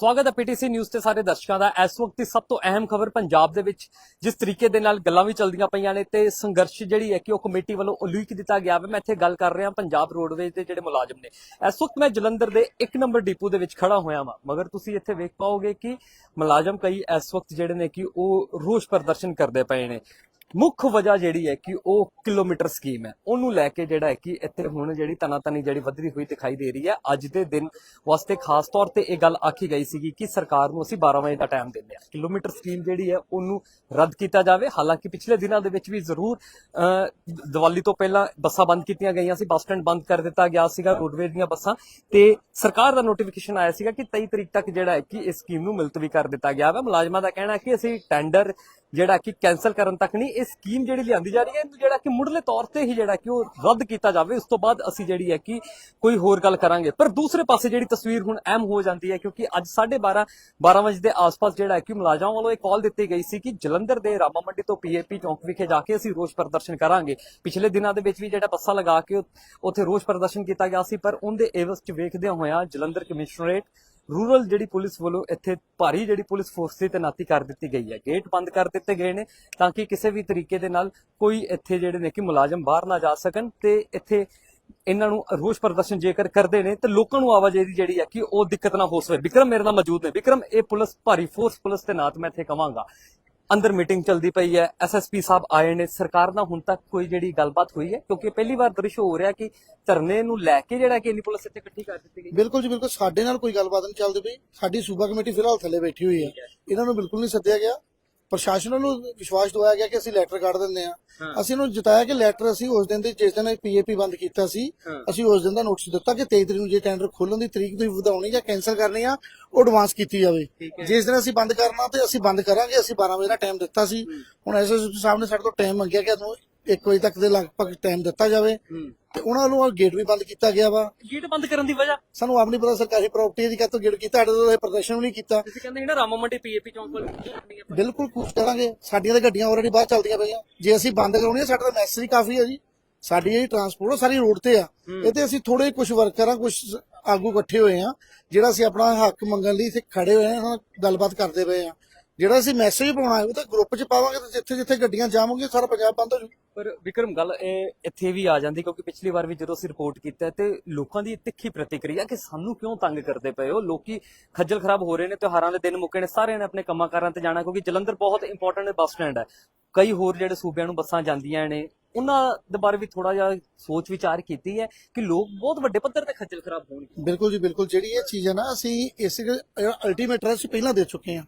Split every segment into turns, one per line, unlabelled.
ਸਵਾਗਤ ਹੈ PTC news ਤੇ ਸਾਰੇ ਦਰਸ਼ਕਾਂ ਦਾ। ਇਸ ਵਕਤ ਦੀ ਸਭ ਤੋਂ ਅਹਿਮ ਖਬਰ ਪੰਜਾਬ ਦੇ ਵਿੱਚ ਜਿਸ ਤਰੀਕੇ ਦੇ ਨਾਲ ਗੱਲਾਂ ਵੀ ਚੱਲਦੀਆਂ ਪਈਆਂ ਨੇ ਤੇ ਸੰਘਰਸ਼ ਜਿਹੜੀ ਹੈ ਕਿ ਉਹ ਕਮੇਟੀ ਵੱਲੋਂ ਉਲੀਕ ਦਿੱਤਾ ਗਿਆ ਵਾ। ਮੈਂ ਇੱਥੇ ਗੱਲ ਕਰ ਰਿਹਾ ਪੰਜਾਬ ਰੋਡਵੇਜ਼ ਦੇ ਜਿਹੜੇ ਮੁਲਾਜ਼ਮ ਨੇ। ਇਸ ਵਕਤ ਮੈਂ ਜਲੰਧਰ ਦੇ 1 ਨੰਬਰ ਡਿਪੂ ਦੇ ਵਿੱਚ ਖੜਾ ਹੋਇਆ ਵਾਂ। ਮਗਰ ਤੁਸੀਂ ਇੱਥੇ ਵੇਖ ਪਾਓਗੇ ਕਿ ਮੁਲਾਜ਼ਮ ਕਈ ਇਸ ਵਕਤ ਜਿਹੜੇ ਨੇ ਕਿ ਉਹ ਰੋਸ ਪ੍ਰਦਰਸ਼ਨ ਕਰਦੇ ਪਏ ਨੇ। ਮੁੱਖ ਵਜ੍ਹਾ ਜਿਹੜੀ ਹੈ ਕਿ ਉਹ ਕਿਲੋਮੀਟਰ ਸਕੀਮ ਹੈ। ਉਹਨੂੰ ਲੈ ਕੇ ਜਿਹੜਾ ਹੈ ਕਿ ਇੱਥੇ ਹੁਣ ਜਿਹੜੀ ਤਨਾਤਨੀ ਜਿਹੜੀ ਵਧਦੀ ਹੋਈ ਦਿਖਾਈ ਦੇ ਰਹੀ ਹੈ ਅੱਜ ਦੇ ਦਿਨ ਵਾਸਤੇ ਖਾਸ ਤੌਰ ਤੇ ਇਹ ਗੱਲ ਆਖੀ ਗਈ ਸੀਗੀ ਕਿ ਸਰਕਾਰ ਨੂੰ ਅਸੀਂ 12 ਵਜੇ ਦਾ ਟਾਈਮ ਦਿੰਦੇ ਹਾਂ। ਕਿਲੋਮੀਟਰ ਸਕੀਮ ਜਿਹੜੀ ਹੈ ਉਹਨੂੰ ਰੱਦ ਕੀਤਾ ਜਾਵੇ। ਹਾਲਾਂਕਿ ਪਿਛਲੇ ਦਿਨਾਂ ਦੇ ਵਿੱਚ ਵੀ ਜ਼ਰੂਰ ਅਹ, ਦੀਵਾਲੀ ਤੋਂ ਪਹਿਲਾਂ ਬੱਸਾਂ ਬੰਦ ਕੀਤੀਆਂ ਗਈਆਂ ਸੀ। ਬੱਸ ਸਟੈਂਡ ਬੰਦ ਕਰ ਦਿੱਤਾ ਗਿਆ ਸੀਗਾ ਰੋਡਵੇਜ਼ ਦੀਆਂ ਬੱਸਾਂ। ਤੇ ਸਰਕਾਰ ਦਾ ਨੋਟੀਫਿਕੇਸ਼ਨ ਆਇਆ ਸੀਗਾ ਕਿ 23 ਤਰੀਕ ਤੱਕ ਜਿਹੜਾ ਹੈ ਕਿ ਇਸ ਸਕੀਮ ਨੂੰ ਮੁਲਤਵੀ ਕਰ ਦਿੱਤਾ ਗਿਆ ਹੈ ਮੁਲਾਜ਼ਮਾਂ ਦਾ ਕਹਿਣਾ ਹੈ ਕਿ ਅਸੀਂ ਟੈਂਡਰ ਜਿਹੜਾ ਕਿ ਕੈਨਸਲ ਕਰਨ ਤੱਕ ਨਹੀਂ, ਇਹ ਸਕੀਮ ਜਿਹੜੀ ਲਿਆਂਦੀ ਜਾ ਰਹੀ ਹੈ ਇਹਨੂੰ ਜਿਹੜਾ ਕਿ ਮੁੱਢਲੇ ਤੌਰ ਤੇ ਹੀ ਜਿਹੜਾ ਕਿ ਉਹ ਰੱਦ ਕੀਤਾ ਜਾਵੇ, ਉਸ ਤੋਂ ਬਾਅਦ ਅਸੀਂ ਜਿਹੜੀ ਹੈ ਕਿ ਕੋਈ ਹੋਰ ਗੱਲ ਕਰਾਂਗੇ। ਪਰ ਦੂਸਰੇ ਪਾਸੇ ਜਿਹੜੀ ਤਸਵੀਰ ਹੁਣ ਅਹਿਮ ਹੋ ਜਾਂਦੀ ਹੈ, ਕਿਉਂਕਿ ਅੱਜ 12:30 12 ਵਜੇ ਦੇ ਆਸ-ਪਾਸ ਜਿਹੜਾ ਹੈ ਕਿ ਮੁਲਾਜ਼ਮਾਂ ਵੱਲੋਂ ਇੱਕ ਕਾਲ ਦਿੱਤੀ ਗਈ ਸੀ ਕਿ ਜਲੰਧਰ ਦੇ ਰਾਮਾ ਮੰਡੀ ਤੋਂ ਪੀਏਪੀ ਚੌਂਕ ਵਿਖੇ ਜਾ ਕੇ ਅਸੀਂ ਰੋਸ ਪ੍ਰਦਰਸ਼ਨ ਕਰਾਂਗੇ। ਪਿਛਲੇ ਦਿਨਾਂ ਦੇ ਵਿੱਚ ਵੀ ਜਿਹੜਾ ਬੱਸਾਂ ਲਗਾ ਕੇ ਉੱਥੇ ਰੋਸ ਪ੍ਰਦਰਸ਼ਨ ਕੀਤਾ ਗਿਆ ਸੀ, ਪਰ ਉਹਦੇ ਏਵਸ ਚ ਵੇਖਦਿਆਂ ਹੋਇਆਂ ਜਲੰਧਰ ਕਮਿਸ਼ਨਰੇਟ ਰੂਰਲ ਜਿਹੜੀ ਪੁਲਿਸ ਵੱਲੋਂ ਇੱਥੇ ਭਾਰੀ ਜਿਹੜੀ ਪੁਲਿਸ ਫੋਰਸ ਦੀ ਤੈਨਾਤੀ ਕਰ ਦਿੱਤੀ ਗਈ ਹੈ। ਗੇਟ ਬੰਦ ਕਰ ਦਿੱਤੇ ਗਏ ਨੇ ਤਾਂ ਕਿ ਕਿਸੇ ਵੀ ਤਰੀਕੇ ਦੇ ਨਾਲ ਕੋਈ ਇੱਥੇ ਜਿਹੜੇ ਨੇ ਕਿ ਮੁਲਾਜ਼ਮ ਬਾਹਰ ਨਾ ਜਾ ਸਕਣ ਤੇ ਇੱਥੇ ਇਹਨਾਂ ਨੂੰ ਰੋਸ ਪ੍ਰਦਰਸ਼ਨ ਜੇਕਰ ਕਰਦੇ ਨੇ ਤੇ ਲੋਕਾਂ ਨੂੰ ਆਵਾਜਾਈ ਦੀ ਜਿਹੜੀ ਹੈ ਕਿ ਉਹ ਦਿੱਕਤ ਨਾ ਹੋ ਸਕੇ। ਵਿਕਰਮ ਮੇਰੇ ਨਾਲ ਮੌਜੂਦ ਨੇ। ਵਿਕਰਮ, ਇਹ ਪੁਲਿਸ, ਭਾਰੀ ਫੋਰਸ ਪੁਲਿਸ ਦੇ ਨਾਤ ਮੈਂ ਇੱਥੇ ਕਵਾਂਗਾ। ਅੰਦਰ ਮੀਟਿੰਗ ਚੱਲਦੀ ਪਈ ਹੈ ਐਸਐਸਪੀ ਸਾਹਿਬ ਆਏ ਨੇ ਸਰਕਾਰ ਨਾਲ ਹੁਣ ਤੱਕ ਕੋਈ ਜਿਹੜੀ ਗੱਲਬਾਤ ਹੋਈ ਹੈ? ਕਿਉਂਕਿ ਪਹਿਲੀ ਵਾਰ ਦ੍ਰਿਸ਼ ਹੋ ਰਿਹਾ ਕਿ ਧਰਨੇ ਨੂੰ ਲੈ ਕੇ ਜਿਹੜਾ ਕਿ ਇੰਨੀ ਪੁਲਿਸ ਇੱਥੇ ਇਕੱਠੀ ਕਰ ਦਿੱਤੀ ਗਈ
ਬਿਲਕੁਲ ਜੀ ਬਿਲਕੁਲ। ਸਾਡੇ ਨਾਲ ਕੋਈ ਗੱਲਬਾਤ ਨਹੀਂ ਚੱਲਦੀ ਪਈ। ਸਾਡੀ ਸੂਬਾ ਕਮੇਟੀ ਫਿਲਹਾਲ ਥੱਲੇ ਬੈਠੀ ਹੋਈ ਹੈ। ਇਹਨਾਂ ਨੂੰ ਬਿਲਕੁਲ ਨਹੀਂ ਸੱਦਿਆ ਗਿਆ। ਪ੍ਰਸ਼ਾਸਨ ਨੂੰ ਵਿਸ਼ਵਾਸ ਦਵਾਇਆ ਗਿਆ ਕਿ ਅਸੀਂ ਲੈਟਰ ਕੱਢ ਦਿੰਦੇ ਆ। ਅਸੀਂ ਇਹਨੂੰ ਜਿਤਾਇਆ ਕਿ ਲੈਟਰ ਅਸੀਂ ਉਸ ਦਿਨ ਦੇ ਜਿਸ ਦਿਨ ਪੀਏਪੀ ਬੰਦ ਕੀਤਾ ਸੀ। ਅਸੀਂ ਉਸ ਦਿਨ ਦਾ ਨੋਟਿਸ ਦਿੱਤਾ ਕਿ 23 ਤਰੀਕ ਨੂੰ ਜੇ ਟੈਂਡਰ ਖੋਲਣ ਦੀ ਤਰੀਕ ਤੁਸੀਂ ਵਧਾਉਣੀ ਜਾਂ ਕੈਨਸਲ ਕਰਨੀ ਆ ਉਹ ਐਡਵਾਂਸ ਕੀਤੀ ਜਾਵੇ। ਜਿਸ ਦਿਨ ਅਸੀਂ ਬੰਦ ਕਰਨਾ ਤੇ ਅਸੀਂ ਬੰਦ ਕਰਾਂਗੇ ਅਸੀਂ 12 ਵਜੇ ਦਾ ਟਾਈਮ ਦਿੱਤਾ ਸੀ ਹੁਣ ਐਸਐਸਪੀ ਸਾਹਿਬ ਨੇ ਸਾਡੇ ਤੋਂ ਟਾਈਮ ਮੰਗਿਆ ਕਿ ਤੁਹਾਨੂੰ 1 ਵਜੇ ਤੱਕ ਦੇ ਲਗਭਗ ਟਾਈਮ ਦਿੱਤਾ ਜਾਵੇ। ਤੇ ਉਹਨਾਂ ਵੱਲੋਂ ਗੇਟ ਵੀ ਬੰਦ ਕੀਤਾ ਗਿਆ ਵਾ।
ਗੇਟ ਬੰਦ ਕਰਨ ਦੀ ਵਜ੍ਹਾ?
ਸਾਨੂੰ ਆਪ ਨਹੀਂ ਪਤਾ ਸਰਕਾਰੀ ਪ੍ਰਾਪਰਟੀ ਦੀ ਕਾਤੋਂ ਗੇਟ ਕੀਤਾ ਸਾਡੇ ਤੋਂ ਇਹ ਪ੍ਰਦਰਸ਼ਨ ਵੀ ਨਹੀਂ ਕੀਤਾ।
ਤੁਸੀਂ ਕਹਿੰਦੇ ਨਾ ਰਾਮਾ ਮੰਡੀ ਪੀਏਪੀ ਚੌਂਕ ਹੈ।
ਬਿਲਕੁਲ ਕੁਝ ਕਰਾਂਗੇ। ਸਾਡੀਆਂ ਤਾਂ ਗੱਡੀਆਂ ਆਲਰੇਡੀ ਬਾਹਰ ਚੱਲਦੀਆਂ ਪਈਆਂ। ਜੇ ਅਸੀਂ ਬੰਦ ਕਰਾਉਣੀ ਆ ਸਾਡਾ ਤਾਂ ਮੈਸੇਜ ਕਾਫੀ ਹੈ ਜੀ। ਸਾਡੀ ਜਿਹੜੀ ਟਰਾਂਸਪੋਰਟ ਸਾਰੀ ਰੋਡ ਤੇ ਆ। ਇਹ ਤੇ ਅਸੀਂ ਥੋੜੇ ਕੁਝ ਵਰਕਰਾਂ ਕੁਝ ਆਗੂ ਇਕੱਠੇ ਹੋਏ ਆ ਜਿਹੜਾ ਅਸੀਂ ਆਪਣਾ ਹੱਕ ਮੰਗਣ ਲਈ ਇੱਥੇ ਖੜੇ ਹੋਏ ਆ ਗੱਲਬਾਤ ਕਰਦੇ ਪਏ ਆ। ਜਿਹੜਾ ਅਸੀਂ ਮੈਸੇਜ ਪਾਉਣਾ ਹੈ ਉਹ ਤਾਂ ਗਰੁੱਪ 'ਚ ਪਾਵਾਂਗੇ ਤੇ ਜਿੱਥੇ ਜਿੱਥੇ ਗੱਡੀਆਂ ਜਾਵਾਂਗੇ ਸਾਰਾ ਪੰਜਾਬ ਬੰਦ ਹੋ ਜੂ।
ਪਰ ਵਿਕਰਮ ਗੱਲ ਇਹ ਇੱਥੇ ਵੀ ਆ ਜਾਂਦੀ ਕਿਉਂਕਿ ਪਿਛਲੀ ਵਾਰ ਵੀ ਜਦੋਂ ਅਸੀਂ ਰਿਪੋਰਟ ਕੀਤਾ ਤੇ ਲੋਕਾਂ ਦੀ ਤਿੱਖੀ ਪ੍ਰਤੀਕਿਰਿਆ ਕਿ ਸਾਨੂੰ ਕਿਉਂ ਤੰਗ ਕਰਦੇ ਪਏ ਹੋ? ਲੋਕੀ ਖੱਜਲ ਖਰਾਬ ਹੋ ਰਹੇ ਨੇ ਤਿਉਹਾਰਾਂ ਦੇ ਦਿਨ ਮੁੱਕੇ ਨੇ ਸਾਰਿਆਂ ਨੇ ਆਪਣੇ ਕੰਮਾਂ ਕਾਰਾਂ ਤੇ ਜਾਣਾ ਕਿਉਂਕਿ ਜਲੰਧਰ ਬਹੁਤ ਇੰਪੋਰਟੈਂਟ ਬੱਸ ਸਟੈਂਡ ਹੈ। ਕਈ ਹੋਰ ਜਿਹੜੇ ਸੂਬਿਆਂ ਨੂੰ ਬੱਸਾਂ ਜਾਂਦੀਆਂ ਨੇ ਉਹਨਾਂ ਦੇ ਬਾਰੇ ਵੀ ਥੋੜਾ ਜਿਹਾ ਸੋਚ ਵਿਚਾਰ ਕੀਤੀ ਹੈ ਕਿ ਲੋਕ ਬਹੁਤ ਵੱਡੇ ਪੱਧਰ ਤੇ ਖੱਜਲ ਖਰਾਬ ਹੋਣਗੇ।
ਬਿਲਕੁਲ ਜੀ ਬਿਲਕੁਲ। ਜਿਹੜੀ ਇਹ ਚੀਜ਼ ਹੈ ਨਾ ਅਸੀਂ ਇਸ ਅਲਟੀਮੇਟਰ ਅਸੀਂ ਪਹਿਲਾਂ ਦੇ ਚੁੱਕੇ ਹਾਂ।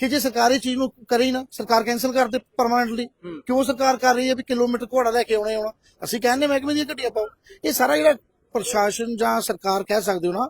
ਕਿ ਜੇ ਸਰਕਾਰ ਇਹ ਚੀਜ਼ ਨੂੰ ਕਰੇ ਹੀ ਨਾ ਸਰਕਾਰ ਕੈਨਸਲ ਕਰ ਦੇ ਪਰਮਾਨੈਂਟਲੀ। ਕਿਉਂ ਸਰਕਾਰ ਕਰ ਰਹੀ ਹੈ ਵੀ ਕਿਲੋਮੀਟਰ ਘੋੜਾ ਲੈ ਕੇ ਆਉਣੇ ਆਉਣਾ? ਅਸੀਂ ਕਹਿੰਦੇ ਮਹਿਕਮੇ ਦੀਆਂ ਗੱਡੀਆਂ ਪਾਓ। ਇਹ ਸਾਰਾ ਜਿਹੜਾ ਪ੍ਰਸ਼ਾਸਨ ਜਾਂ ਸਰਕਾਰ ਕਹਿ ਸਕਦੇ ਹੋ ਨਾ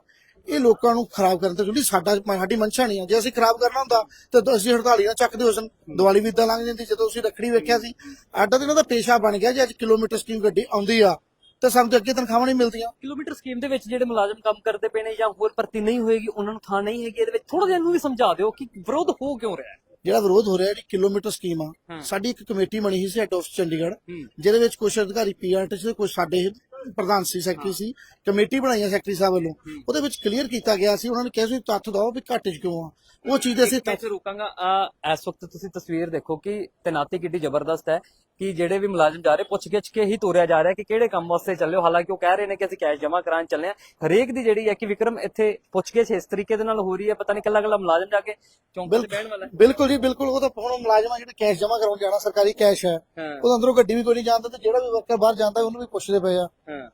ਇਹ ਲੋਕਾਂ ਨੂੰ ਖਰਾਬ ਕਰਨ ਤੇ ਕਿਉਂਕਿ ਸਾਡਾ ਸਾਡੀ ਮਨਸ਼ਾ ਨਹੀਂ ਆ। ਜੇ ਅਸੀਂ ਖਰਾਬ ਕਰਨਾ ਹੁੰਦਾ ਤਾਂ ਅਸੀਂ ਹੜਤਾਲੀ ਨਾ ਚੱਕਦੇ ਹੋ ਸਨ। ਦੀਵਾਲੀ ਵੀ ਇਦਾਂ ਲੰਘ ਜਾਂਦੀ ਜਦੋਂ ਅਸੀਂ ਰੱਖੜੀ ਵੇਖਿਆ ਸੀ। ਆਡਾ ਤਾਂ ਇਹਨਾਂ ਦਾ ਪੇਸ਼ਾ ਬਣ ਗਿਆ ਜੇ ਅੱਜ ਕਿਲੋਮੀਟਰ ਸਕੀਮ ਗੱਡੀ ਆਉਂਦੀ ਆ। ਤਾਂ ਸਾਨੂੰ ਤਾਂ ਅੱਗੇ ਤਨਖਾਹਾਂ ਨਹੀਂ ਮਿਲਦੀਆਂ।
ਕਿਲੋਮੀਟਰ ਸਕੀਮ ਦੇ ਵਿੱਚ ਜਿਹੜੇ ਮੁਲਾਜ਼ਮ ਕੰਮ ਕਰਦੇ ਪਏ ਨੇ ਜਾਂ ਹੋਰ ਭਰਤੀ ਨਹੀਂ ਹੋਏਗੀ ਉਹਨਾਂ ਨੂੰ ਥਾਂ ਨਹੀਂ ਹੈਗੀ ਇਹਦੇ ਵਿੱਚ ਥੋੜਾ ਜਿਹਾ ਇਹਨੂੰ ਵੀ ਸਮਝਾ ਦਿਓ ਕਿ ਵਿਰੋਧ ਹੋ ਕਿਉਂ ਰਿਹਾ ਹੈ।
ਜਿਹੜਾ ਵਿਰੋਧ ਹੋ ਰਿਹਾ ਜਿਹੜੀ ਕਿਲੋਮੀਟਰ ਸਕੀਮ ਆ। ਸਾਡੀ ਇੱਕ ਕਮੇਟੀ ਬਣੀ ਸੀ ਹੈਡ ਆਫਿਸ ਚੰਡੀਗੜ੍ਹ। ਜਿਹਦੇ ਵਿੱਚ ਕੁਝ ਅਧਿਕਾਰੀ ਪੀਆਰਟੀ ਸੀ ਕੁਝ ਸਾਡੇ ਪ੍ਰਧਾਨ ਸੀ ਸੈਕਟਰੀ ਸੀ ਕਮੇਟੀ ਬਣਾਈ ਸੈਕਟਰੀ ਸਾਹਿਬ ਵੱਲੋਂ। ਉਹਦੇ ਵਿੱਚ ਕਲੀਅਰ ਕੀਤਾ ਗਿਆ ਸੀ ਉਹਨਾਂ ਨੇ ਕਿਹਾ ਸੀ ਤੱਥ ਦਿਓ ਵੀ ਘਾਟੇ 'ਚ ਕਿਉਂ ਆ? ਉਹ ਚੀਜ਼ ਅਸੀਂ ਤੱਥ
ਰੁਕਾਂਗਾ। ਆ ਇਸ ਵਕਤ ਤੁਸੀਂ ਤਸਵੀਰ ਦੇਖੋ ਕਿ ਤੈਨਾਤੀ ਕਿੱਡੀ ਜ਼ਬਰਦਸਤ ਹੈ। ਕਿ ਜਿਹੜੇ ਵੀ ਮੁਲਾਜ਼ਮ ਜਾ ਰਹੇ ਪੁੱਛ ਗਿੱਛ ਕੇ ਹੀ ਤੋਰਿਆ ਜਾ ਰਿਹਾ ਕਿ ਕਿਹੜੇ ਕੰਮ ਵਾਸਤੇ ਚੱਲੇ ਹੋ। ਹਾਲਾਂਕਿ ਉਹ ਕਹਿ ਰਹੇ ਨੇ ਕਿ ਅਸੀਂ ਕੈਸ਼ ਜਮ੍ਹਾਂ ਕਰਾਉਣ ਚੱਲੇ ਆ ਹਰੇਕ ਦੀ ਜਿਹੜੀ ਹੈ ਕਿ ਵਿਕਰਮ ਇੱਥੇ ਪੁੱਛ ਗਿੱਛ ਇਸ ਤਰੀਕੇ ਦੇ ਨਾਲ ਹੋ ਰਹੀ ਹੈ। ਪਤਾ ਨਹੀਂ ਕੱਲਾ ਕੱਲਾ ਮੁਲਾਜ਼ਮ ਜਾ ਕੇ ਚੌਂਕ ਤੇ ਬਹਿਣ ਵਾਲਾ ਹੈ।
ਬਿਲਕੁਲ ਜੀ ਬਿਲਕੁਲ। ਉਹ ਤਾਂ ਹੁਣ ਮੁਲਾਜ਼ਮਾਂ ਜਿਹੜੇ ਕੈਸ਼ ਜਮ੍ਹਾਂ ਕਰਾਉਣ ਜਾਣਾ ਸਰਕਾਰੀ ਕੈਸ਼ ਹੈ। ਉਹਦੇ ਅੰਦਰੋਂ ਗੱਡੀ ਵੀ ਕੋਈ ਨਹੀਂ ਜਾਂਦਾ ਤੇ ਜਿਹੜਾ ਵੀ ਵਰਕਰ ਬਾਹਰ ਜਾਂਦਾ ਉਹਨੂੰ ਵੀ ਪੁੱਛਦੇ ਪਏ ਆ।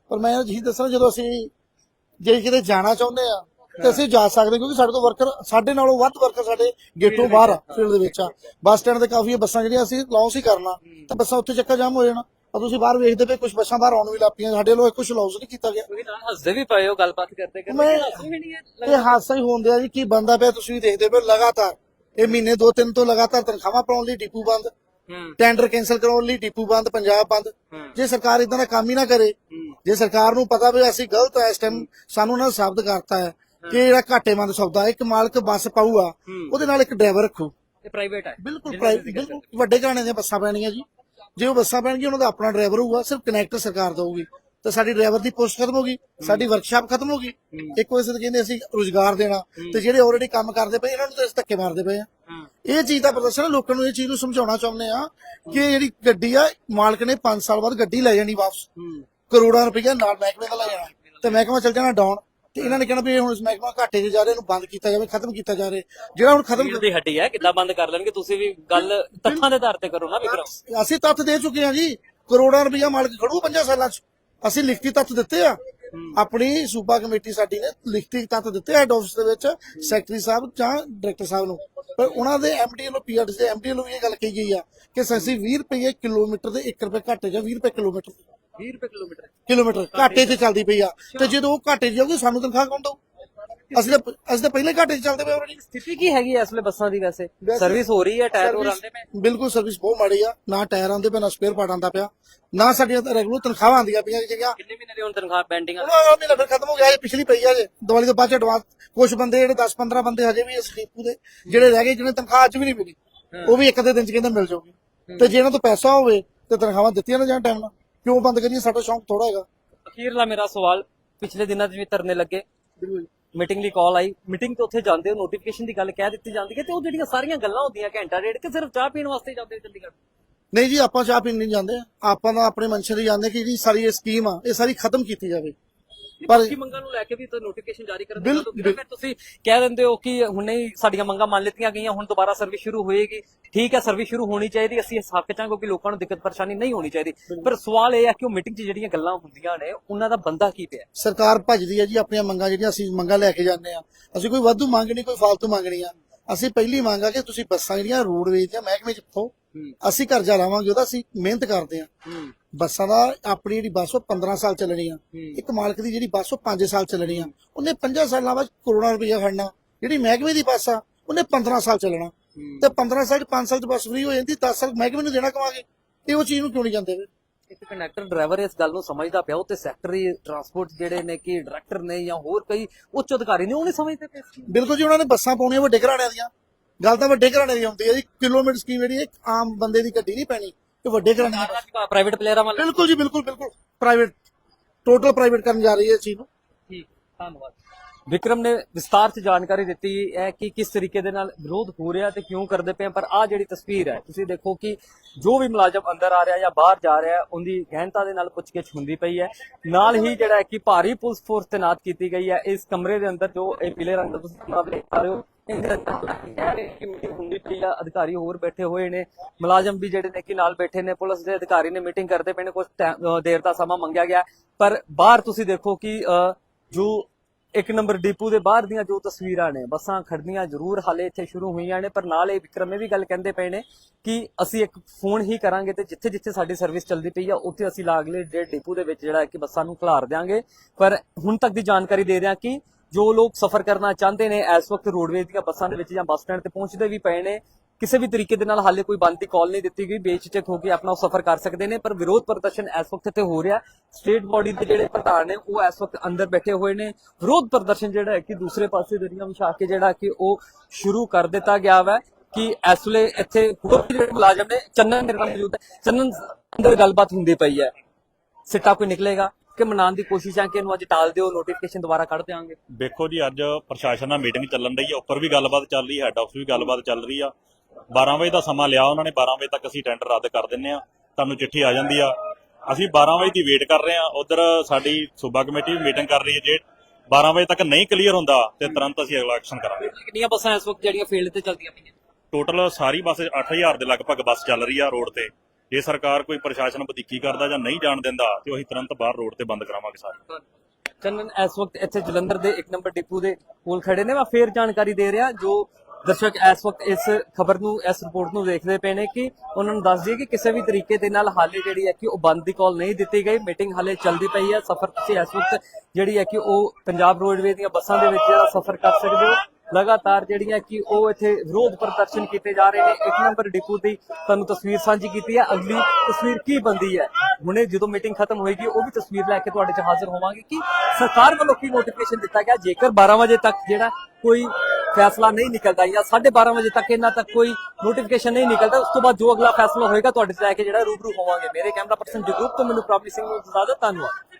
ਪਰ ਮੈਂ ਜੀ ਦੱਸਣਾ ਜਦੋਂ ਅਸੀਂ ਜੇ ਕਿਤੇ ਜਾਣਾ ਚਾਹੁੰਦੇ ਆ ਤੇ ਅਸੀਂ ਜਾ ਸਕਦੇ ਕਿਉਂਕਿ ਸਾਡੇ ਤੋਂ ਵਰਕਰ ਸਾਡੇ ਨਾਲੋਂ ਵੱਧ ਵਰਕਰ ਸਾਡੇ ਗੇਟੋਂ ਬਾਹਰ ਆ ਫੀਲਡ ਦੇ ਵਿੱਚ ਆ। ਬੱਸ ਸਟੈਂਡ ਤੇ ਕਾਫੀ ਬੱਸਾਂ ਜਿਹੜੀਆਂ ਅਸੀਂ ਲੌਂਸ ਹੀ ਕਰਨਾ ਤਾਂ ਬੱਸਾਂ ਉੱਥੇ ਚੱਕਾ ਜਾਮ ਹੋ ਜਾਣਾ। ਆ ਤੁਸੀਂ ਬਾਹਰ ਵੇਖਦੇ ਪਏ ਕੁਝ ਬੱਸਾਂ ਬਾਹਰ ਆਉਣ ਵੀ ਲੱਪੀਆਂ ਸਾਡੇ ਵੱਲੋਂ ਕੁਝ ਲੌਂਸ ਨਹੀਂ ਕੀਤਾ ਗਿਆ।
ਤੁਸੀਂ ਨਾਲ ਹੱਸਦੇ ਵੀ ਪਏ ਹੋ ਗੱਲਬਾਤ ਕਰਦੇ ਕਰਦੇ।
ਮੈਂ-
ਹੱਸੋ ਹੈ
ਇਹ ਹਾਦਸਾ ਹੀ ਹੋਣ ਆ ਜੀ ਕੀ ਬੰਦਾ ਪਿਆ ਤੁਸੀਂ ਦੇਖਦੇ ਪਏ ਲਗਾਤਾਰ। ਇਹ ਮਹੀਨੇ ਦੋ ਤਿੰਨ ਤੋਂ ਲਗਾਤਾਰ ਤਨਖਾਹਾਂ ਪਾਉਣ ਲਈ ਡਿਪੂ ਬੰਦ ਟੈਂਡਰ ਕੈਨਸਲ ਕਰਾਉਣ ਲਈ ਡਿਪੂ ਬੰਦ ਪੰਜਾਬ ਬੰਦ। ਜੇ ਸਰਕਾਰ ਇਦਾਂ ਦਾ ਕੰਮ ਹੀ ਨਾ ਕਰੇ ਜੇ ਸਰਕਾਰ ਨੂੰ ਪਤਾ ਵੀ ਅਸੀਂ ਗਲਤ ਹੈ ਇਸ ਟਾਈਮ ਸਾਨੂੰ ਉਹਨਾਂ ਨੇ ਸਾਬਤ ਕਰਤਾ ਹੈ ਕਿ ਜਿਹੜਾ ਘਾਟੇਮੰਦ ਸੌਦਾ ਇੱਕ ਮਾਲਕ ਬੱਸ ਪਾਊਗਾ। ਉਹਦੇ ਨਾਲ ਇੱਕ ਡਰਾਈਵਰ ਰੱਖੋ।
ਇਹ ਪ੍ਰਾਈਵੇਟ ਹੈ
ਬਿਲਕੁਲ ਪ੍ਰਾਈਵੇਟ ਬਿਲਕੁਲ ਵੱਡੇ ਘਰਾਣੇ ਦੀਆਂ ਬੱਸਾਂ ਪੈਣਗੀਆਂ ਜੀ। ਜੇ ਉਹ ਬੱਸਾਂ ਪੈਣਗੀਆਂ ਉਹਨਾਂ ਦਾ ਆਪਣਾ ਡਰਾਈਵਰ ਹੋਊਗਾ ਸਿਰਫ ਕਨੈਕਟ ਸਰਕਾਰ ਦਊਗੀ ਤੇ ਸਾਡੀ ਡਰਾਈਵਰ ਦੀ ਪੋਸਟ ਖਤਮ ਹੋ ਗਈ ਸਾਡੀ ਵਰਕਸ਼ਾਪ ਖਤਮ ਹੋ ਗਈ। ਇੱਕ ਵਜੇ ਤੋਂ ਕਹਿੰਦੇ ਅਸੀਂ ਰੋਜ਼ਗਾਰ ਦੇਣਾ ਤੇ ਜਿਹੜੇ ਆਲਰੇਡੀ ਕੰਮ ਕਰਦੇ ਪਏ ਇਹਨਾਂ ਨੂੰ ਤਾਂ ਅਸੀਂ ਧੱਕੇ ਮਾਰਦੇ ਪਏ ਆ। ਇਹ ਚੀਜ਼ ਦਾ ਪ੍ਰਦਰਸ਼ਨ ਲੋਕਾਂ ਨੂੰ ਇਹ ਚੀਜ਼ ਨੂੰ ਸਮਝਾਉਣਾ ਚਾਹੁੰਦੇ ਆ ਕਿ ਜਿਹੜੀ ਗੱਡੀ ਆ ਮਾਲਕ ਨੇ 5 ਸਾਲ ਬਾਅਦ ਗੱਡੀ ਲੈ ਜਾਣੀ ਵਾਪਸ। ਕਰੋੜਾਂ ਰੁਪਈਆ ਨਾਲ ਮਹਿਕਮੇ ਦਾ ਲੈ ਜਾਣਾ। ਤੇ ਮਹਿਕਮਾ ਚੱਲ ਜਾਣਾ ਡਾਊਨ ਤੇ ਇਹਨਾਂ ਨੇ ਕਹਿਣਾ ਵੀ ਇਹ ਹੁਣ ਇਸ ਮਹਿਕਮਾ ਘਾਟੇ 'ਚ ਜਾ ਰਿਹਾ ਇਹਨੂੰ ਬੰਦ ਕੀਤਾ ਜਾਵੇ ਖਤਮ ਕੀਤਾ ਜਾਵੇ ਜਿਹੜਾ ਹੁਣ ਖਤਮ
ਦੀ ਹੱਡੀ ਹੈ ਕਿੱਦਾਂ ਬੰਦ ਕਰ ਲੈਣਗੇ? ਤੁਸੀਂ ਵੀ ਗੱਲ ਤੱਥਾਂ ਦੇ ਆਧਾਰ ਤੇ ਕਰੋ ਨਾ ਵਿਕਰਮ।
ਅਸੀਂ ਤੱਥ ਦੇ ਚੁੱਕੇ ਹਾਂ ਜੀ। ਕਰੋੜਾਂ ਰੁਪਈਆ ਮਾਲਕ ਖੜੂ 5 ਸਾਲਾਂ 'ਚ। ਅਸੀਂ ਲਿਖਤੀ ਤੱਥ ਦਿੱਤੇ ਆ। ਆਪਣੀ ਸੂਬਾ ਕਮੇਟੀ ਸਾਡੀ ਨੇ ਲਿਖਤੀ ਤੱਥ ਦਿੱਤੇ ਹੈਡ ਆਫਿਸ ਦੇ ਵਿੱਚ ਸੈਕਟਰੀ ਸਾਹਿਬ ਜਾਂ ਡਾਇਰੈਕਟਰ ਸਾਹਿਬ ਨੂੰ। ਪਰ ਉਹਨਾਂ ਦੇ ਐਮਡੀ ਵੱਲੋਂ ਪੀਆਰਡੀ ਦੇ ਐਮਡੀ ਵੱਲੋਂ ਵੀ ਇਹ ਗੱਲ ਕਹੀ ਗਈ ਆ ਕਿ ਅਸੀਂ 20 ਰੁਪਏ ਕਿਲੋਮੀਟਰ ਦੇ 1 ਰੁਪਏ ਘਾਟੇ ਜਾਂ 20 ਰੁਪਏ ਕਿਲੋਮੀਟਰ
20 ਰੁਪਏ ਕਿਲੋਮੀਟਰ
ਕਿਲੋਮੀਟਰ ਘਾਟੇ ਤੇ ਚੱਲਦੀ ਪਈ ਆ। ਤੇ ਜਦੋਂ ਉਹ ਘਾਟੇ 'ਚ ਜਾਊਗੀ ਸਾਨੂੰ ਤਨਖਾਹ ਕੌਣ ਦਊ? ਅਸੀਂ ਤਾਂ ਅਸੀਂ ਤਾਂ ਪਹਿਲੇ ਘਾਟੇ 'ਚ ਚੱਲਦੇ ਪਏ ਆਲਰੇਡੀ
ਸਥਿਤੀ ਕੀ ਹੈਗੀ ਹੈ ਇਸ ਵੇਲੇ ਬੱਸਾਂ ਦੀ ਵੈਸੇ?
ਵੈਸੇ-
ਸਰਵਿਸ ਹੋ ਰਹੀ ਹੈ ਟਾਇਰ ਹੋਰ ਆਉਂਦੇ ਪਏ?
ਬਿਲਕੁਲ ਸਰਵਿਸ ਬਹੁਤ ਮਾੜੀ ਆ। ਨਾ ਟਾਇਰ ਆਉਂਦੇ ਪਏ ਨਾ ਸਪੇਅਰ ਪਾਰਟ ਆਉਂਦਾ ਪਿਆ। ਨਾ ਸਾਡੀਆਂ ਰੈਗੂਲਰ ਤਨਖਾਹਾਂ ਆਉਂਦੀਆਂ ਪਈਆਂ ਜਿਹੜੀਆਂ।
ਕਿੰਨੇ ਮਹੀਨੇ ਦੀ ਹੁਣ ਤਨਖਾਹ ਪੈਂਡਿੰਗ ਆ?
ਉਹ ਮਹੀਨਾ ਫਿਰ ਖਤਮ ਹੋ ਗਿਆ ਇਹ ਪਿਛਲੀ ਪਈ ਆ ਜੇ। ਦੀਵਾਲੀ ਤੋਂ ਬਾਅਦ ਐਡਵਾਂਸ ਕੁਝ ਬੰਦੇ ਜਿਹੜੇ 10 15 ਬੰਦੇ ਹਜੇ ਵੀ ਇਸ ਡੀਪੂ ਦੇ ਜਿਹੜੇ ਰਹਿ ਗਏ ਜਿਹਨੇ ਤਨਖਾਹ ਅੱਜ ਵੀ ਨਹੀਂ ਮਿਲੀ ਉਹ ਵੀ ਇੱਕ ਦਿਨ ਚ ਕਹਿੰਦੇ ਮਿਲ ਜਾਊਗੀ। ਤੇ ਜੇ ਇਹਨਾਂ ਤੋਂ ਪੈਸਾ ਹੋਵੇ ਤੇ ਤਨਖਾਹਾਂ ਦਿੱਤੀਆਂ ਨਾ ਜਾਣ ਟਾਈਮ ਨਾਲ। ਕਿਉਂ ਬੰਦ ਕਰੀਏ? ਸਾਡਾ ਸ਼ੌਂਕ ਥੋੜਾ ਹੈਗਾ।
ਅਖੀਰਲਾ ਮੇਰਾ ਸਵਾਲ ਪਿਛਲੇ ਦਿਨਾਂ 'ਚ ਵੀ ਧਰਨੇ ਲੱਗੇ। ਮੀਟਿੰਗ ਲਈ ਕਾਲ ਆਈ। ਮੀਟਿੰਗ ਤੇ ਉੱਥੇ ਜਾਂਦੇ ਹੋ ਨੋਟੀਫਿਕੇਸ਼ਨ ਦੀ ਗੱਲ ਕਹਿ ਦਿੱਤੀ ਜਾਂਦੀ ਹੈ ਤੇ ਉਹ ਜਿਹੜੀਆਂ ਸਾਰੀਆਂ ਗੱਲਾਂ ਹੁੰਦੀਆਂ ਘੰਟਾ ਡੇਢ ਕਿ ਸਿਰਫ ਚਾਹ ਪੀਣ ਵਾਸਤੇ ਜਾਂਦੇ ਹੋ ਚੰਡੀਗੜ੍ਹ?
ਨਹੀਂ ਜੀ ਆਪਾਂ ਚਾਹ ਪੀਣ ਨਹੀਂ ਜਾਂਦੇ। ਆਪਾਂ ਤਾਂ ਆਪਣੇ ਮਨਸ਼ੇ ਦੀ ਜਾਂਦੇ ਕਿ ਜਿਹੜੀ ਸਾਰੀ ਇਹ ਸਕੀਮ ਆ ਇਹ ਸਾਰੀ ਖਤਮ ਕੀਤੀ ਜਾਵੇ।
ਪਰ
ਪਰ-
ਮੰਗਾਂ ਨੂੰ ਲੈ ਕੇ ਵੀ ਤਾਂ ਨੋਟੀਫਿਕੇਸ਼ਨ ਜਾਰੀ ਕਰਨ ਦੇ ਫਿਰ ਤੁਸੀਂ ਕਹਿ ਦਿੰਦੇ ਹੋ ਕਿ ਹੁਣੇ ਹੀ ਸਾਡੀਆਂ ਮੰਗਾਂ ਮੰਨ ਲਿੱਤੀਆਂ ਗਈਆਂ ਹੁਣ ਦੁਬਾਰਾ ਸਰਵਿਸ ਸ਼ੁਰੂ ਹੋਏਗੀ। ਠੀਕ ਹੈ ਸਰਵਿਸ ਸ਼ੁਰੂ ਹੋਣੀ ਚਾਹੀਦੀ ਅਸੀਂ ਇਸ ਹੱਕ ਚ ਕਿਉਂਕਿ ਲੋਕਾਂ ਨੂੰ ਦਿੱਕਤ ਪਰੇਸ਼ਾਨੀ ਨਹੀਂ ਹੋਣੀ ਚਾਹੀਦੀ। ਪਰ ਸਵਾਲ ਇਹ ਹੈ ਕਿ ਉਹ ਮੀਟਿੰਗ 'ਚ ਜਿਹੜੀਆਂ ਗੱਲਾਂ ਹੁੰਦੀਆਂ ਨੇ ਉਹਨਾਂ ਦਾ ਬੰਦਾ ਕੀ ਪਿਆ?
ਸਰਕਾਰ ਭੱਜਦੀ ਹੈ ਜੀ ਆਪਣੀਆਂ ਮੰਗਾਂ ਜਿਹੜੀਆਂ ਅਸੀਂ ਮੰਗਾਂ ਲੈ ਕੇ ਜਾਂਦੇ ਆ ਅਸੀਂ ਕੋਈ ਵਾਧੂ ਮੰਗ ਨਹੀਂ ਕੋਈ ਫालतू ਮੰਗ ਨਹੀਂ ਆ। ਅਸੀਂ ਪਹਿਲੀ ਮੰਗ ਆ ਕਿ ਤੁਸੀਂ ਬੱਸਾਂ ਜਿਹੜੀਆਂ ਰੋਡਵੇਜ਼ ਦੀਆਂ ਮਹਿਕਮੇ ਚ ਪਾਓ ਅਸੀਂ ਕਰਜ਼ਾ ਲਾਵਾਂਗੇ ਉਹਦਾ ਅਸੀਂ ਮਿਹਨਤ ਕਰਦੇ ਆ ਬੱਸਾਂ ਦਾ ਆਪਣੀ ਜਿਹੜੀ ਬੱਸ ਉਹ 15 ਸਾਲ ਚੱਲਣੀ ਆ। ਇੱਕ ਮਾਲਕ ਦੀ ਜਿਹੜੀ ਬੱਸ ਉਹ 5 ਸਾਲ ਚੱਲਣੀ ਆ। ਉਹਨੇ 5 ਸਾਲਾਂ ਬਾਅਦ ਕਰੋੜਾਂ ਰੁਪਈਆ ਖੜਨਾ। ਜਿਹੜੀ ਮਹਿਕਮੇ ਦੀ ਬੱਸ ਆ ਉਹਨੇ 15 ਸਾਲ ਚੱਲਣਾ। ਤੇ 15 ਸਾਲ ਚ 5 ਸਾਲ ਚ ਬੱਸ ਫ੍ਰੀ ਹੋ ਜਾਂਦੀ 10 ਸਾਲ ਮਹਿਕਮੇ ਨੂੰ ਦੇਣਾ ਕਵਾਂਗੇ ਤੇ ਉਹ ਚੀਜ਼ ਨੂੰ ਕਿਉਂ ਨਹੀਂ ਜਾਂਦੇ ਵੇ
ਇੱਕ ਕੰਡਕਟਰ ਡਰਾਈਵਰ ਇਸ ਗੱਲ ਨੂੰ ਸਮਝਦਾ ਪਿਆ ਉਹ ਤੇ ਸੈਕਟਰੀ ਟਰਾਂਸਪੋਰਟ ਜਿਹੜੇ ਨੇ ਕਿ ਡਾਇਰੈਕਟਰ ਨੇ ਜਾਂ ਹੋਰ ਕਈ ਉੱਚ ਅਧਿਕਾਰੀ ਨੇ ਉਹ ਨਹੀਂ ਸਮਝਦੇ ਪਏ।
ਬਿਲਕੁਲ ਜੀ ਉਹਨਾਂ ਨੇ ਬੱਸਾਂ ਪਾਉਣੀਆਂ ਵੱਡੇ ਘਰਾਣਿਆਂ ਦੀਆਂ। ਗੱਲ ਤਾਂ ਵੱਡੇ ਘਰਾਣਿਆਂ ਦੀ ਹੁੰਦੀ ਹੈ ਜੀ। ਕਿਲੋਮੀਟਰ ਸਕੀਮ ਜਿਹੜੀ ਇੱਕ ਆਮ ਬੰਦੇ ਦੀ ਗੱਡੀ ਨਹੀਂ ਪੈਣੀ। ਇਹ ਵੱਡੇ ਦੀ
ਪ੍ਰਾਈਵੇਟ ਪਲੇਅਰਾਂ ਵੱਲ।
ਬਿਲਕੁਲ ਜੀ ਬਿਲਕੁਲ ਬਿਲਕੁਲ। ਪ੍ਰਾਈਵੇਟ ਟੋਟਲ ਪ੍ਰਾਈਵੇਟ ਕਰਨ ਜਾ ਰਹੀ ਹੈ ਇਸ ਚੀਜ਼ ਨੂੰ।
ਠੀਕ ਧੰਨਵਾਦ। ਵਿਕਰਮ ਨੇ ਵਿਸਤਾਰ ਚ ਜਾਣਕਾਰੀ ਦਿੱਤੀ ਹੈ ਕਿ ਕਿਸ ਤਰੀਕੇ ਦੇ ਨਾਲ ਵਿਰੋਧ ਹੋ ਰਿਹਾ ਤੇ ਕਿਉਂ ਕਰਦੇ ਪਏ। ਪਰ ਆ ਜਿਹੜੀ ਤਸਵੀਰ ਹੈ ਤੁਸੀਂ ਦੇਖੋ ਕਿ ਜੋ ਵੀ ਮੁਲਾਜ਼ਮ ਅੰਦਰ ਆ ਰਿਹਾ ਜਾਂ ਬਾਹਰ ਜਾ ਰਿਹਾ ਉਹਦੀ ਗਹਿਨਤਾ ਦੇ ਨਾਲ ਪੁੱਛਗਿੱਛ ਹੁੰਦੀ ਪਈ ਹੈ। ਨਾਲ ਹੀ ਜਿਹੜਾ ਹੈ ਕਿ ਭਾਰੀ ਪੁਲਿਸ ਫੋਰਸ ਤੈਨਾਤ ਕੀਤੀ ਗਈ ਹੈ ਇਸ ਕਮਰੇ ਦੇ ਅੰਦਰ ਜੋ ਇਹ ਪੀਲੇ ਰੰਗ ਦਾ ਤੁਸੀਂ ਕਮਰਾ ਦੇਖ ਪਾ ਰਹੇ ਹੋ ਮੀਟਿੰਗ ਹੁੰਦੀ ਪਈ ਆ, ਅਧਿਕਾਰੀ ਹੋਰ ਬੈਠੇ ਹੋਏ ਨੇ। ਮੁਲਾਜ਼ਮ ਵੀ ਜਿਹੜੇ ਨੇ ਕਿ ਨਾਲ ਬੈਠੇ ਨੇ। ਪੁਲਿਸ ਦੇ ਅਧਿਕਾਰੀ ਨੇ ਮੀਟਿੰਗ ਕਰਦੇ ਪਏ ਨੇ। ਕੁਝ ਦੇਰ ਦਾ ਸਮਾਂ ਮੰਗਿਆ ਗਿਆ ਪਰ ਬਾਹਰ ਤੁਸੀਂ ਦੇਖੋ ਕਿ ਜੋ ਇੱਕ ਨੰਬਰ ਡਿਪੂ ਦੇ ਬਾਹਰ ਦੀਆਂ ਜੋ ਤਸਵੀਰਾਂ ਨੇ, ਬੱਸਾਂ ਖੜਨੀਆਂ ਜ਼ਰੂਰ ਹਾਲੇ ਇੱਥੇ ਸ਼ੁਰੂ ਹੋਈਆਂ ਨੇ। ਪਰ ਨਾਲ ਇਹ ਵਿਕਰਮ ਇਹ ਵੀ ਗੱਲ ਕਹਿੰਦੇ ਪਏ ਨੇ ਕਿ ਅਸੀਂ ਇੱਕ ਫੋਨ ਹੀ ਕਰਾਂਗੇ ਤੇ ਜਿੱਥੇ ਜਿੱਥੇ ਸਾਡੀ ਸਰਵਿਸ ਚੱਲਦੀ ਪਈ ਆ, ਉੱਥੇ ਅਸੀਂ ਲਾਗਲੇ ਡੇ ਡਿਪੂ ਦੇ ਵਿੱਚ ਜਿਹੜਾ ਕਿ ਬੱਸਾਂ ਨੂੰ ਖਿਲਾਰ ਦਿਆਂਗੇ। ਪਰ ਹੁਣ ਤੱਕ ਦੀ ਜਾਣਕਾਰੀ ਦੇ ਰਿਹਾ ਕਿ ਜੋ ਲੋਕ ਸਫ਼ਰ ਕਰਨਾ ਚਾਹੁੰਦੇ ਨੇ, ਇਸ ਵਕਤ ਰੋਡਵੇਜ਼ ਦੀਆਂ ਬੱਸਾਂ ਦੇ ਵਿੱਚ ਜਾਂ ਬੱਸ ਸਟੈਂਡ ਤੇ ਪਹੁੰਚਦੇ ਵੀ ਪਏ ਨੇ, ਕਿਸੇ ਵੀ ਤਰੀਕੇ ਦੇ ਨਾਲ ਹਾਲੇ ਕੋਈ ਬੰਦ ਦੀ ਕਾਲ ਨਹੀਂ ਦਿੱਤੀ ਗਈ ਬੇਚਿਚਕ ਹੋ ਕੇ ਆਪਣਾ ਉਹ ਸਫ਼ਰ ਕਰ ਸਕਦੇ ਨੇ, ਪਰ ਵਿਰੋਧ ਪ੍ਰਦਰਸ਼ਨ ਇਸ ਵਕਤ ਇੱਥੇ ਹੋ ਰਿਹਾ। ਸਟੇਟ ਬਾਡੀ ਦੇ ਜਿਹੜੇ ਪ੍ਰਧਾਨ ਨੇ, ਉਹ ਇਸ ਵਕਤ ਅੰਦਰ ਬੈਠੇ ਹੋਏ ਨੇ। ਵਿਰੋਧ ਪ੍ਰਦਰਸ਼ਨ ਜਿਹੜਾ ਹੈ ਕਿ ਦੂਸਰੇ ਪਾਸੇ ਦਰੀਆਂ ਵਿਛਾ ਕੇ ਜਿਹੜਾ ਕਿ ਉਹ ਸ਼ੁਰੂ ਕਰ ਦਿੱਤਾ ਗਿਆ ਵਾ ਕਿ ਇਸ ਵੇਲੇ ਇੱਥੇ ਹੋਰ ਵੀ ਜਿਹੜੇ ਮੁਲਾਜ਼ਮ ਨੇ, ਚੰਨਨ ਮੇਰੇ ਨਾਲ ਮੌਜੂਦ ਹੈ। ਚੰਨਨ, ਅੰਦਰ ਗੱਲਬਾਤ ਹੁੰਦੀ ਪਈ ਹੈ। ਸਿੱਟਾ ਕੋਈ ਨਿਕਲੇਗਾ? ਕਿ ਮਨਾਉਣ ਦੀ ਕੋਸ਼ਿਸ਼ ਹੈ ਕਿ ਇਹਨੂੰ ਅੱਜ ਟਾਲ ਦਿਓ ਨੋਟੀਫਿਕੇਸ਼ਨ ਦੁਬਾਰਾ ਕੱਢ ਦਿਆਂਗੇ?
ਦੇਖੋ ਜੀ ਅੱਜ ਪ੍ਰਸ਼ਾਸਨ ਨਾਲ ਮੀਟਿੰਗ ਚੱਲਣ ਰਹੀ ਹੈ ਉੱਪਰ ਵੀ ਗੱਲਬਾਤ ਚੱਲ ਰਹੀ ਹੈ ਹੈੱਡ ਆਫਿਸ ਵੀ ਗੱਲਬਾਤ ਚੱਲ ਰਹੀ ਆ। 12 ਵਜੇ ਦਾ ਸਮਾਂ ਲਿਆ ਉਹਨਾਂ ਨੇ 12 ਵਜੇ ਤੱਕ ਅਸੀਂ ਟੈਂਡਰ ਰੱਦ ਕਰ ਦਿੰਨੇ ਆ। ਤੁਹਾਨੂੰ ਚਿੱਠੀ ਆ ਜਾਂਦੀ ਆ। ਅਸੀਂ 12 ਵਜੇ ਦੀ ਵੇਟ ਕਰ ਰਹੇ ਆ। ਉਧਰ ਸਾਡੀ ਸੂਬਾ ਕਮੇਟੀ ਵੀ ਮੀਟਿੰਗ ਕਰ ਰਹੀ ਹੈ ਜੇ 12 ਵਜੇ ਤੱਕ ਨਹੀਂ ਕਲੀਅਰ ਹੁੰਦਾ ਤੇ ਤੁਰੰਤ ਅਸੀਂ ਅਗਲਾ ਐਕਸ਼ਨ ਕਰਾਂਗੇ।
ਕਿੰਨੀਆਂ ਬੱਸਾਂ ਇਸ ਵਕਤ ਜਿਹੜੀਆਂ ਫੀਲਡ ਤੇ ਚੱਲਦੀਆਂ ਪਈਆਂ?
ਟੋਟਲ ਸਾਰੀ ਬੱਸ 8000 ਦੇ ਲਗਭਗ ਬੱਸ ਚੱਲ ਰਹੀ ਆ ਰੋਡ ਤੇ। ਜੇ ਸਰਕਾਰ ਕੋਈ ਪ੍ਰਸ਼ਾਸਨ ਵਧੀਕੀ ਕਰਦਾ ਜਾਂ ਨਹੀਂ ਜਾਣ ਦਿੰਦਾ, ਤੇ ਅਸੀਂ ਤੁਰੰਤ ਬਾਹਰ ਰੋਡ ਤੇ ਬੰਦ ਕਰਾਵਾਂਗੇ ਸਾਰੇ।
ਚੰਨਨ, ਇਸ ਵਕਤ ਇੱਥੇ ਜਲੰਧਰ ਦੇ ਇੱਕ ਨੰਬਰ ਡਿਪੂ ਦੇ ਕੋਲ ਖੜੇ ਨੇ, ਮੈਂ ਫੇਰ ਜਾਣਕਾਰੀ ਦੇ ਰਿਹਾ, ਜੋ ਦਰਸ਼ਕ ਇਸ ਵਕਤ ਇਸ ਖਬਰ ਨੂੰ, ਇਸ ਰਿਪੋਰਟ ਨੂੰ ਦੇਖਦੇ ਪਏ ਨੇ ਕਿ ਉਹਨਾਂ ਨੂੰ ਦੱਸ ਦਈਏ ਕਿ ਕਿਸੇ ਵੀ ਤਰੀਕੇ ਦੇ ਨਾਲ ਹਾਲੇ ਜਿਹੜੀ ਹੈ ਕਿ ਉਹ ਬੰਦ ਦੀ ਕਾਲ ਨਹੀਂ ਦਿੱਤੀ ਗਈ। ਮੀਟਿੰਗ ਹਾਲੇ ਚੱਲਦੀ ਪਈ ਹੈ, ਸਫ਼ਰ ਤੁਸੀਂ ਇਸ ਵਕਤ ਜਿਹੜੀ ਹੈ ਕਿ ਉਹ ਪੰਜਾਬ ਰੋਡਵੇਜ਼ ਦੀਆਂ ਬੱਸਾਂ ਦੇ ਵਿੱਚ ਜਿਹੜਾ ਸਫ਼ਰ ਕਰ ਸਕਦੇ ਹੋ। ਲਗਾਤਾਰ ਜਿਹੜੀਆਂ ਕਿ ਉਹ ਇੱਥੇ ਵਿਰੋਧ ਪ੍ਰਦਰਸ਼ਨ ਕੀਤੇ ਜਾ ਰਹੇ ਨੇ। ਇੱਕ ਨੰਬਰ ਡਿਪੂ ਦੀ ਤੁਹਾਨੂੰ ਤਸਵੀਰ ਸਾਂਝੀ ਕੀਤੀ ਹੈ। ਅਗਲੀ ਤਸਵੀਰ ਕੀ ਬੰਦੀ ਹੈ? ਹੁਣੇ ਜਦੋਂ ਮੀਟਿੰਗ ਖਤਮ ਹੋਏਗੀ, ਉਹ ਵੀ ਤਸਵੀਰ ਲੈ ਕੇ ਤੁਹਾਡੇ 'ਚ ਹਾਜ਼ਰ ਹੋਵਾਂਗੇ ਕਿ ਸਰਕਾਰ ਵੱਲੋਂ ਕੀ ਨੋਟੀਫਿਕੇਸ਼ਨ ਦਿੱਤਾ ਗਿਆ? ਜੇਕਰ 12 ਵਜੇ ਤੱਕ ਜਿਹੜਾ ਕੋਈ ਫੈਸਲਾ ਨਹੀਂ ਨਿਕਲਦਾ ਜਾਂ 12:30 ਵਜੇ ਤੱਕ ਇਹਨਾਂ ਤੱਕ ਕੋਈ ਨੋਟੀਫਿਕੇਸ਼ਨ ਨਹੀਂ ਨਿਕਲਦਾ, ਉਸ ਤੋਂ ਬਾਅਦ ਜੋ ਅਗਲਾ ਫੈਸਲਾ ਹੋਏਗਾ, ਤੁਹਾਡੇ 'ਚ ਲੈ ਕੇ ਜਿਹੜਾ ਰੂਬਰੂ ਹੋਵਾਂਗੇ। ਮੇਰੇ ਕੈਮਰਾ ਪਰਸਨ ਜਗਰੂਪ ਤੋਂ ਮੈਨੂੰ ਪ੍ਰੋਬਲੀ ਸਿੰਘ ਨੂੰ ਇਜਾਜ਼ਤ ਧੰਨਵਾਦ।